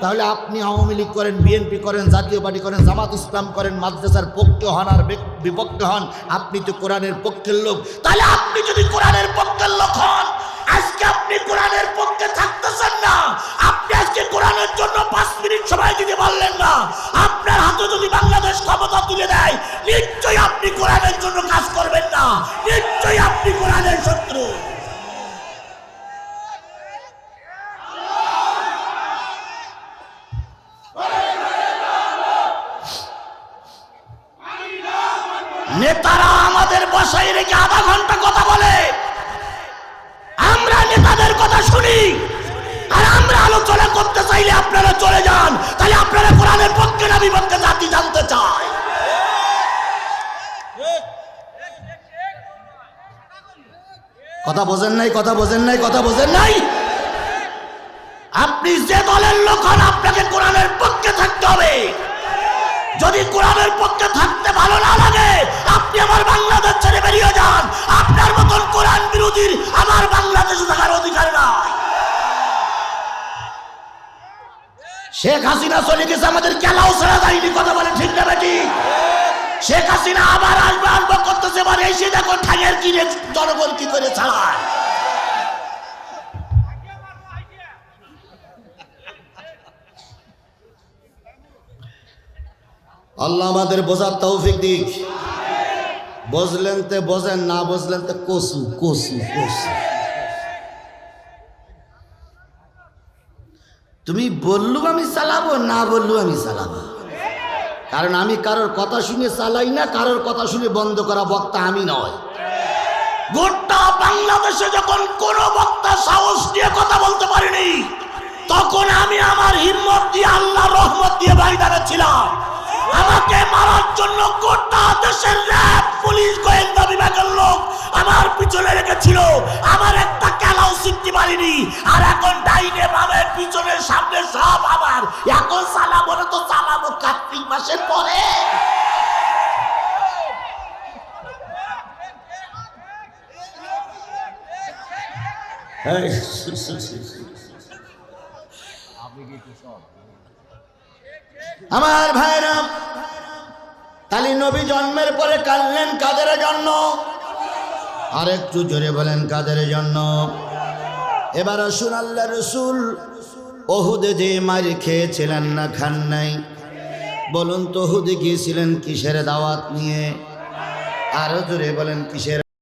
তাহলে আপনি আওয়ামী লীগ করেন, বিএনপি করেন, জাতীয় পার্টি করেন, জামাত ইসলাম করেন, মাদ্রাসার পক্ষে হন আর বিপ- বিপক্ষে হন, আপনি তো কোরআনের পক্ষের লোক। তাহলে আপনি যদি কোরআনের পক্ষের লোক হন, আজকে আপনি কোরআনের পক্ষে থাকতেছেন না। আপনি আজকে কোরআনের জন্য পাঁচ মিনিট সময় দিতে পারলেন না। আপনার হাতে যদি বাংলাদেশ ক্ষমতা তুলে দেয়, নিশ্চয়ই আপনি কোরআনের জন্য কাজ করবেন না। নিশ্চয়ই আপনি কোরআনের শত্রু। নেতারা আমাদের বসাই রেখে আধা ঘণ্টা কথা বলে। আমরা নেতাদের কথা শুনি। আর আমরা আলোচনা করতে চাইলে আপনারা চলে যান। তাহলে আপনারা কোরআনের পক্ষে না বিপক্ষে জাতি জানতে চায়। কথা বোঝেন নাই, কথা বোঝেন নাই, কথা বোঝেন নাই? আপনি যে দলের লোক হন, আপনাকে কোরআনের পক্ষে থাকতে হবে। যদি কোরআনের পক্ষে থাকতে ভালো শেখ হাসিনা চলে গেছে, আমাদের খেলাও ছেড়ে যায়নি, কথা বলে ঠিক না বেটি শেখ হাসিনা আবার আসবে আসবে, করতেছে, এবার এসে দেখো ঠাইয়ের কিনে জনগণ কি করে ছাড়ায়। আল্লাহ আমাদের বোঝার তৌফিক দিক। বুঝলেন তে বোঝেন না বুঝলেন তে কসু কসু কসু। তুমি বললু আমি চালাবো, না বললু আমি চালাবো? কারণ আমি কারোর কথা শুনে চালাই না, কারোর কথা শুনে বন্ধ করা বক্তা আমি নয়। গোটা বাংলাদেশে যখন কোন বক্তা সাহস দিয়ে কথা বলতে পারেনি, তখন আমি আমার হিম্মত দিয়ে, আল্লাহ রহমত দিয়ে ময়দানে ছিলাম। আমাকে মারার জন্য গোটা দেশের র্যাব, পুলিশ, গোয়েন্দা বিভাগের লোক আমার পিছনে রেখেছিল। এখন চালাবো না তো চালাবো কার্তিক মাসের পরে। আমার ভাইরা তালি নবী জন্মের পরে কাঁদলেন কাদের জন্য? আর একটু জোরে বলেন কাদের জন্য? এবার আল্লাহ রসুল। ওহুদে যে মার খেয়েছিলেন না, খান নাই। বলুন তো অহুদে গিয়েছিলেন কিসের দাওয়াত নিয়ে? আরও জোরে বলেন, কিসের